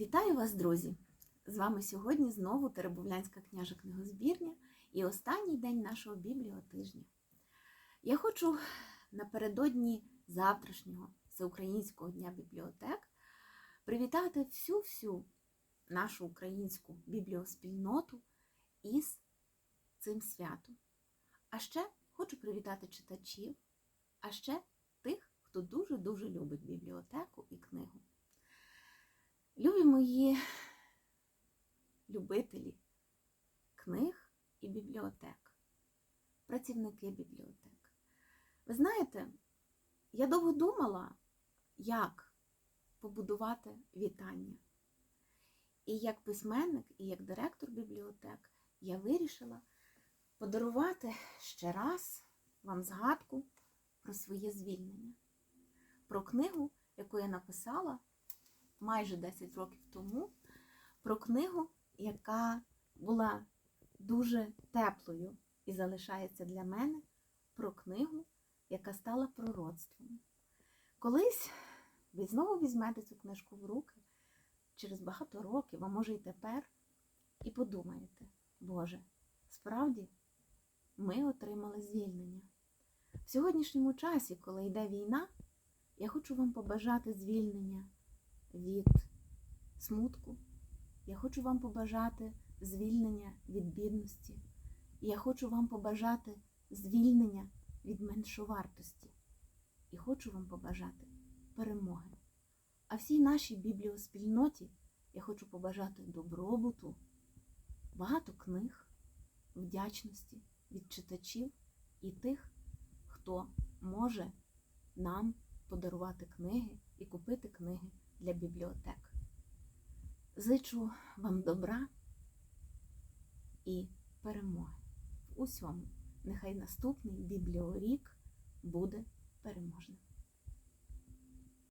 Вітаю вас, друзі! З вами сьогодні знову Теребовлянська княжа книгозбірня і останній день нашого бібліотижня. Я хочу напередодні завтрашнього Всеукраїнського дня бібліотек привітати всю-всю нашу українську бібліоспільноту із цим святом. А ще хочу привітати читачів, а ще тих, хто дуже-дуже любить бібліотеку і книгу. Мої любителі книг і бібліотек, працівники бібліотек. Ви знаєте, я довго думала, як побудувати вітання. І як письменник, і як директор бібліотек я вирішила подарувати ще раз вам згадку про своє звільнення, про книгу, яку я написала майже 10 років тому про книгу, яка була дуже теплою і залишається для мене про книгу, яка стала пророцтвом. Колись ви знову візьмете цю книжку в руки через багато років, а може і тепер, і подумаєте, Боже, справді ми отримали звільнення. В сьогоднішньому часі, коли йде війна, я хочу вам побажати звільнення від смутку. Я хочу вам побажати звільнення від бідності. Я хочу вам побажати звільнення від меншовартості. І хочу вам побажати перемоги. А всій нашій бібліоспільноті я хочу побажати добробуту, багато книг, вдячності від читачів і тих, хто може нам подарувати книги і купити книги для бібліотек. Зичу вам добра і перемоги в усьому. Нехай наступний бібліорік буде переможним.